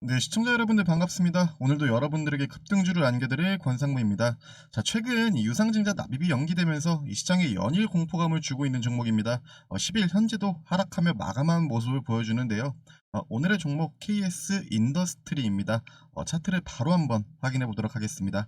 네, 시청자 여러분들 반갑습니다. 오늘도 여러분들에게 급등주를 안겨드릴 권상무입니다. 자, 최근 이 유상증자 납입이 연기되면서 이 시장에 연일 공포감을 주고 있는 종목입니다. 어, 10일 현재도 하락하며 마감한 모습을 보여주는데요. 어, 오늘의 종목 KS 인더스트리입니다. 어, 차트를 바로 한번 확인해 보도록 하겠습니다.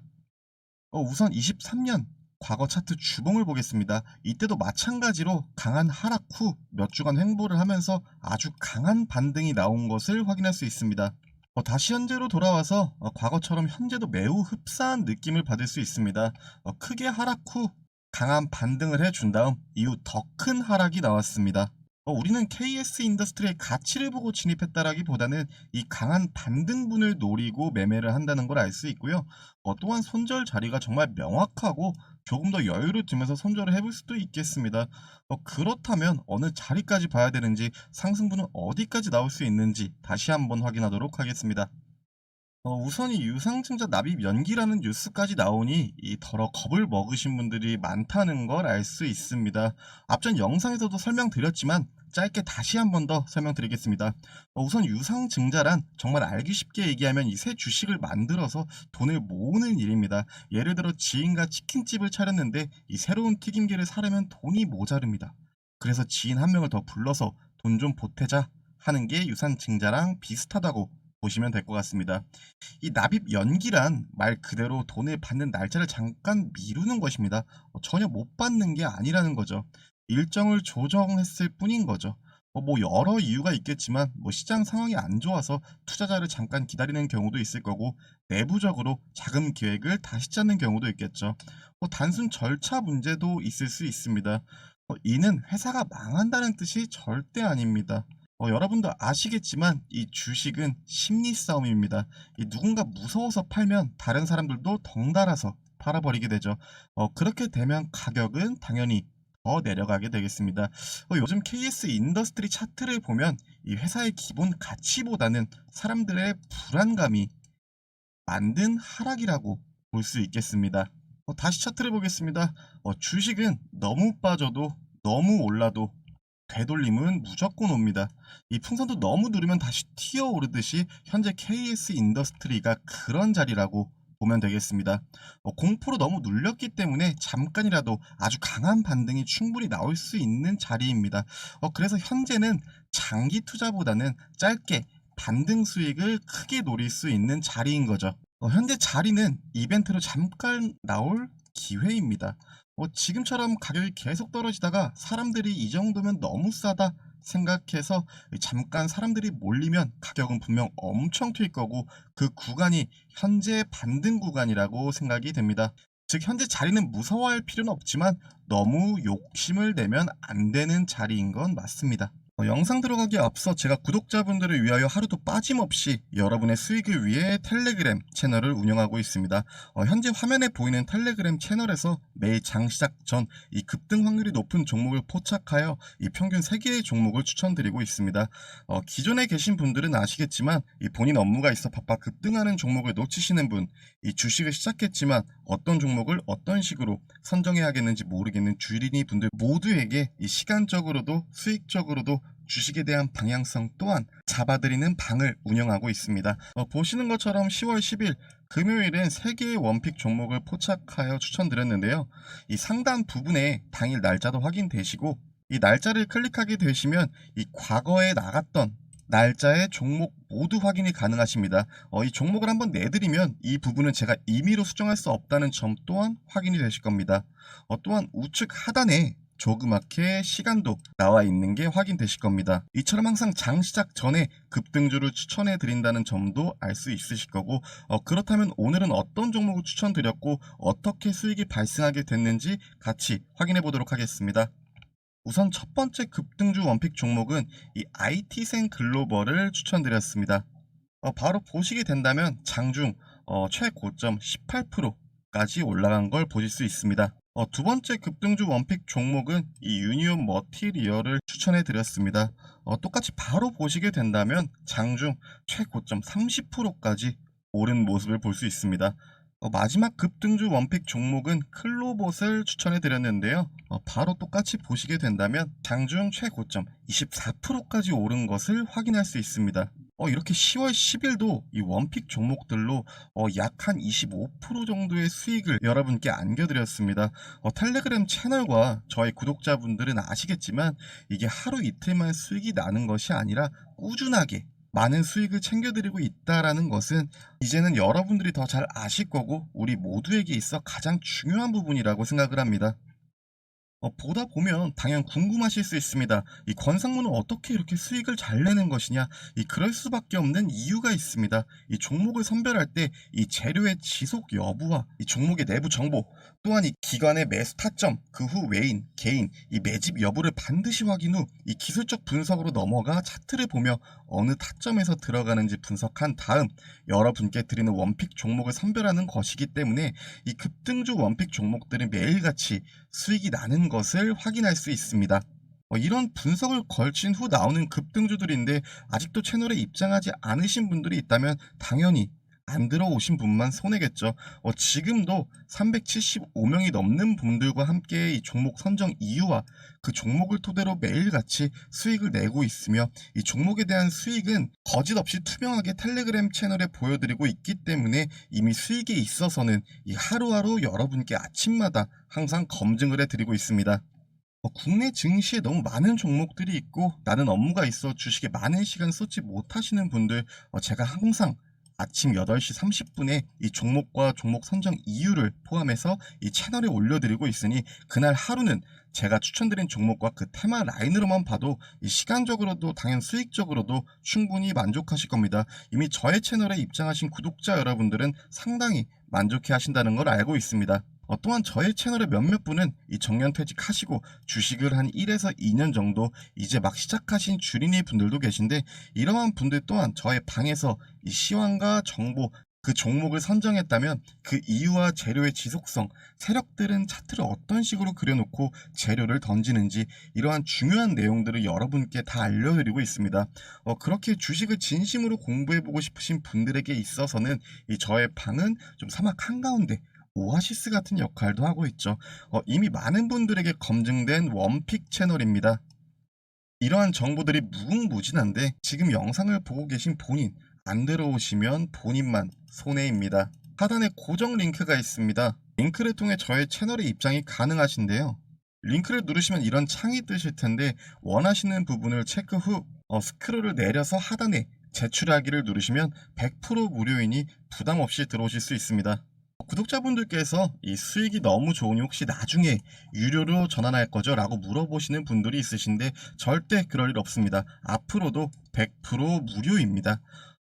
어, 우선 23년 과거 차트 주봉을 보겠습니다. 이때도 마찬가지로 강한 하락 후 몇 주간 횡보를 하면서 아주 강한 반등이 나온 것을 확인할 수 있습니다. 어, 다시 현재로 돌아와서 어, 과거처럼 현재도 매우 흡사한 느낌을 받을 수 있습니다. 어, 크게 하락 후 강한 반등을 해준 다음 이후 더 큰 하락이 나왔습니다. 어, 우리는 KS 인더스트리의 가치를 보고 진입했다라기보다는 이 강한 반등분을 노리고 매매를 한다는 걸 알 수 있고요. 어, 또한 손절 자리가 정말 명확하고 조금 더 여유를 두면서 손절을 해볼 수도 있겠습니다. 어, 그렇다면 어느 자리까지 봐야 되는지 상승분은 어디까지 나올 수 있는지 다시 한번 확인하도록 하겠습니다. 어, 우선 이 유상증자 납입 연기라는 뉴스까지 나오니 이 더러 겁을 먹으신 분들이 많다는 걸 알 수 있습니다. 앞전 영상에서도 설명드렸지만 짧게 다시 한 번 더 설명드리겠습니다. 어, 우선 유상증자란 정말 알기 쉽게 얘기하면 이 새 주식을 만들어서 돈을 모으는 일입니다. 예를 들어 지인과 치킨집을 차렸는데 이 새로운 튀김기를 사려면 돈이 모자릅니다. 그래서 지인 한 명을 더 불러서 돈 좀 보태자 하는 게 유상증자랑 비슷하다고 보시면 될 것 같습니다. 이 납입 연기란 말 그대로 돈을 받는 날짜를 잠깐 미루는 것입니다. 어, 전혀 못 받는 게 아니라는 거죠. 일정을 조정했을 뿐인 거죠. 어, 뭐 여러 이유가 있겠지만 뭐 시장 상황이 안 좋아서 투자자를 잠깐 기다리는 경우도 있을 거고 내부적으로 자금 계획을 다시 짜는 경우도 있겠죠. 뭐 단순 절차 문제도 있을 수 있습니다. 어, 이는 회사가 망한다는 뜻이 절대 아닙니다. 어, 여러분도 아시겠지만 이 주식은 심리 싸움입니다. 이 누군가 무서워서 팔면 다른 사람들도 덩달아서 팔아버리게 되죠. 어, 그렇게 되면 가격은 당연히 더 내려가게 되겠습니다. 어, 요즘 KS 인더스트리 차트를 보면 이 회사의 기본 가치보다는 사람들의 불안감이 만든 하락이라고 볼 수 있겠습니다. 어, 다시 차트를 보겠습니다. 어, 주식은 너무 빠져도 너무 올라도 되돌림은 무조건 옵니다. 이 풍선도 너무 누르면 다시 튀어오르듯이 현재 KS 인더스트리가 그런 자리라고 보면 되겠습니다. 어, 공포로 너무 눌렸기 때문에 잠깐이라도 아주 강한 반등이 충분히 나올 수 있는 자리입니다. 어, 그래서 현재는 장기 투자보다는 짧게 반등 수익을 크게 노릴 수 있는 자리인 거죠. 어, 현재 자리는 이벤트로 잠깐 나올 기회입니다. 어, 지금처럼 가격이 계속 떨어지다가 사람들이 이 정도면 너무 싸다 생각해서 잠깐 사람들이 몰리면 가격은 분명 엄청 튈 거고 그 구간이 현재 반등 구간이라고 생각이 됩니다. 즉 현재 자리는 무서워할 필요는 없지만 너무 욕심을 내면 안 되는 자리인 건 맞습니다. 어, 영상 들어가기 앞서 제가 구독자분들을 위하여 하루도 빠짐없이 여러분의 수익을 위해 텔레그램 채널을 운영하고 있습니다. 어, 현재 화면에 보이는 텔레그램 채널에서 매일 장 시작 전 이 급등 확률이 높은 종목을 포착하여 이 평균 3개의 종목을 추천드리고 있습니다. 어, 기존에 계신 분들은 아시겠지만 이 본인 업무가 있어 바빠 급등하는 종목을 놓치시는 분, 이 주식을 시작했지만 어떤 종목을 어떤 식으로 선정해야 겠는지 모르겠는 주린이 분들 모두에게 이 시간적으로도 수익적으로도 주식에 대한 방향성 또한 잡아드리는 방을 운영하고 있습니다. 어, 보시는 것처럼 10월 10일 금요일엔 3개의 원픽 종목을 포착하여 추천드렸는데요. 이 상단 부분에 당일 날짜도 확인되시고 이 날짜를 클릭하게 되시면 이 과거에 나갔던 날짜의 종목 모두 확인이 가능하십니다. 어, 이 종목을 한번 내드리면 이 부분은 제가 임의로 수정할 수 없다는 점 또한 확인이 되실 겁니다. 어, 또한 우측 하단에 조그맣게 시간도 나와 있는 게 확인되실 겁니다. 이처럼 항상 장 시작 전에 급등주를 추천해 드린다는 점도 알 수 있으실 거고 어, 그렇다면 오늘은 어떤 종목을 추천드렸고 어떻게 수익이 발생하게 됐는지 같이 확인해 보도록 하겠습니다. 우선 첫 번째 급등주 원픽 종목은 이 IT생 글로벌을 추천드렸습니다. 어, 바로 보시게 된다면 장중 어, 최고점 18%까지 올라간 걸 보실 수 있습니다. 어, 두 번째 급등주 원픽 종목은 이 유니온 머티리얼을 추천해 드렸습니다. 어, 똑같이 바로 보시게 된다면 장중 최고점 30%까지 오른 모습을 볼 수 있습니다. 어, 마지막 급등주 원픽 종목은 클로봇을 추천해 드렸는데요. 어, 바로 똑같이 보시게 된다면 장중 최고점 24%까지 오른 것을 확인할 수 있습니다. 어, 이렇게 10월 10일도 이 원픽 종목들로 어, 약한 25% 정도의 수익을 여러분께 안겨드렸습니다. 어, 텔레그램 채널과 저의 구독자분들은 아시겠지만 이게 하루 이틀만 수익이 나는 것이 아니라 꾸준하게 많은 수익을 챙겨드리고 있다라는 것은 이제는 여러분들이 더 잘 아실 거고 우리 모두에게 있어 가장 중요한 부분이라고 생각을 합니다. 어, 보다 보면 당연 궁금하실 수 있습니다. 이 권상무는 어떻게 이렇게 수익을 잘 내는 것이냐? 이 그럴 수밖에 없는 이유가 있습니다. 이 종목을 선별할 때 이 재료의 지속 여부와 이 종목의 내부 정보, 또한 이 기관의 매수 타점, 그 후 외인, 개인, 이 매집 여부를 반드시 확인 후 이 기술적 분석으로 넘어가 차트를 보며 어느 타점에서 들어가는지 분석한 다음 여러분께 드리는 원픽 종목을 선별하는 것이기 때문에 이 급등주 원픽 종목들은 매일같이 수익이 나는 것을 확인할 수 있습니다. 어, 이런 분석을 걸친 후 나오는 급등주들인데 아직도 채널에 입장하지 않으신 분들이 있다면 당연히 안 들어오신 분만 손해겠죠. 어, 지금도 375명이 넘는 분들과 함께 이 종목 선정 이유와 그 종목을 토대로 매일같이 수익을 내고 있으며 이 종목에 대한 수익은 거짓 없이 투명하게 텔레그램 채널에 보여드리고 있기 때문에 이미 수익에 있어서는 이 하루하루 여러분께 아침마다 항상 검증을 해드리고 있습니다. 어, 국내 증시에 너무 많은 종목들이 있고 나는 업무가 있어 주식에 많은 시간 쏟지 못하시는 분들 어, 제가 항상 아침 8시 30분에 이 종목과 종목 선정 이유를 포함해서 이 채널에 올려드리고 있으니 그날 하루는 제가 추천드린 종목과 그 테마 라인으로만 봐도 이 시간적으로도 당연 수익적으로도 충분히 만족하실 겁니다. 이미 저의 채널에 입장하신 구독자 여러분들은 상당히 만족해 하신다는 걸 알고 있습니다. 어, 또한 저의 채널의 몇몇 분은 이 정년퇴직하시고 주식을 한 1에서 2년 정도 이제 막 시작하신 주린이 분들도 계신데 이러한 분들 또한 저의 방에서 이 시황과 정보 그 종목을 선정했다면 그 이유와 재료의 지속성, 세력들은 차트를 어떤 식으로 그려놓고 재료를 던지는지 이러한 중요한 내용들을 여러분께 다 알려드리고 있습니다. 어, 그렇게 주식을 진심으로 공부해보고 싶으신 분들에게 있어서는 이 저의 방은 좀 사막 한가운데 오아시스 같은 역할도 하고 있죠. 어, 이미 많은 분들에게 검증된 원픽 채널입니다. 이러한 정보들이 무궁무진한데 지금 영상을 보고 계신 본인 안 들어오시면 본인만 손해입니다. 하단에 고정 링크가 있습니다. 링크를 통해 저의 채널에 입장이 가능하신데요. 링크를 누르시면 이런 창이 뜨실 텐데 원하시는 부분을 체크 후 어, 스크롤을 내려서 하단에 제출하기를 누르시면 100% 무료이니 부담 없이 들어오실 수 있습니다. 구독자분들께서 이 수익이 너무 좋으니 혹시 나중에 유료로 전환할 거죠? 라고 물어보시는 분들이 있으신데 절대 그럴 일 없습니다. 앞으로도 100% 무료입니다.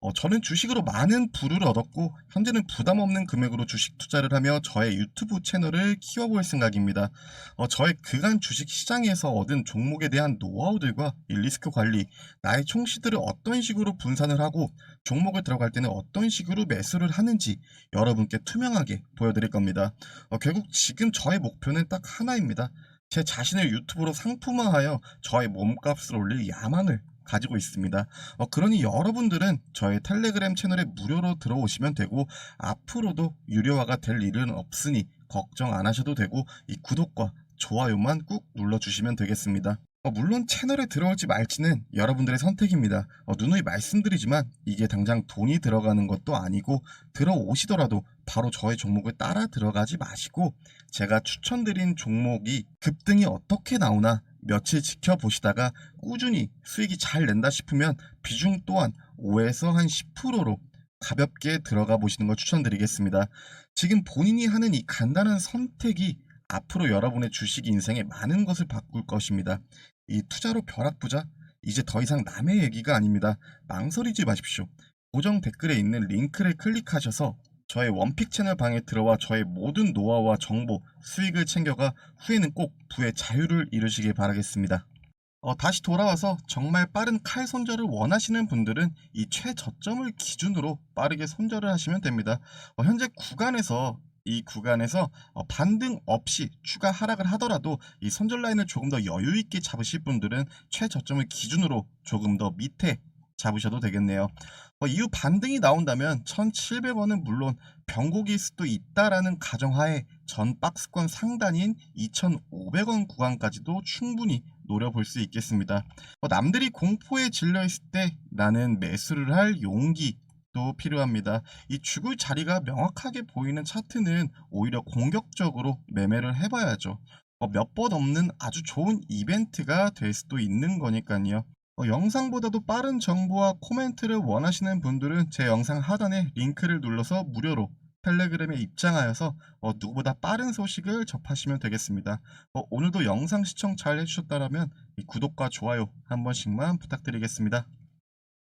어, 저는 주식으로 많은 부를 얻었고 현재는 부담 없는 금액으로 주식 투자를 하며 저의 유튜브 채널을 키워볼 생각입니다. 어, 저의 그간 주식 시장에서 얻은 종목에 대한 노하우들과 이 리스크 관리, 나의 총시들을 어떤 식으로 분산을 하고 종목을 들어갈 때는 어떤 식으로 매수를 하는지 여러분께 투명하게 보여드릴 겁니다. 어, 결국 지금 저의 목표는 딱 하나입니다. 제 자신을 유튜브로 상품화하여 저의 몸값을 올릴 야망을 가지고 있습니다. 어, 그러니 여러분들은 저의 텔레그램 채널에 무료로 들어오시면 되고 앞으로도 유료화가 될 일은 없으니 걱정 안 하셔도 되고 이 구독과 좋아요만 꾹 눌러주시면 되겠습니다. 어, 물론 채널에 들어올지 말지는 여러분들의 선택입니다. 어, 누누이 말씀드리지만 이게 당장 돈이 들어가는 것도 아니고 들어오시더라도 바로 저의 종목을 따라 들어가지 마시고 제가 추천드린 종목이 급등이 어떻게 나오나 며칠 지켜보시다가 꾸준히 수익이 잘 낸다 싶으면 비중 또한 5에서 한 10%로 가볍게 들어가 보시는 걸 추천드리겠습니다. 지금 본인이 하는 이 간단한 선택이 앞으로 여러분의 주식 인생에 많은 것을 바꿀 것입니다. 이 투자로 벼락부자? 이제 더 이상 남의 얘기가 아닙니다. 망설이지 마십시오. 고정 댓글에 있는 링크를 클릭하셔서 저의 원픽 채널 방에 들어와 저의 모든 노하우와 정보, 수익을 챙겨가 후에는 꼭 부의 자유를 이루시길 바라겠습니다. 어, 다시 돌아와서 정말 빠른 칼 손절을 원하시는 분들은 이 최저점을 기준으로 빠르게 손절을 하시면 됩니다. 어, 현재 구간에서 이 구간에서 어, 반등 없이 추가 하락을 하더라도 이 손절 라인을 조금 더 여유 있게 잡으실 분들은 최저점을 기준으로 조금 더 밑에 잡으셔도 되겠네요. 어, 이후 반등이 나온다면 1,700원은 물론 변곡일 수도 있다라는 가정하에 전 박스권 상단인 2,500원 구간까지도 충분히 노려볼 수 있겠습니다. 어, 남들이 공포에 질려 있을 때 나는 매수를 할 용기 도 필요합니다. 이 죽을 자리가 명확하게 보이는 차트는 오히려 공격적으로 매매를 해봐야죠. 몇 번 없는 아주 좋은 이벤트가 될 수도 있는 거니까요. 어, 영상보다도 빠른 정보와 코멘트를 원하시는 분들은 제 영상 하단에 링크를 눌러서 무료로 텔레그램에 입장하여서 어, 누구보다 빠른 소식을 접하시면 되겠습니다. 어, 오늘도 영상 시청 잘 해주셨다면 이 구독과 좋아요 한 번씩만 부탁드리겠습니다.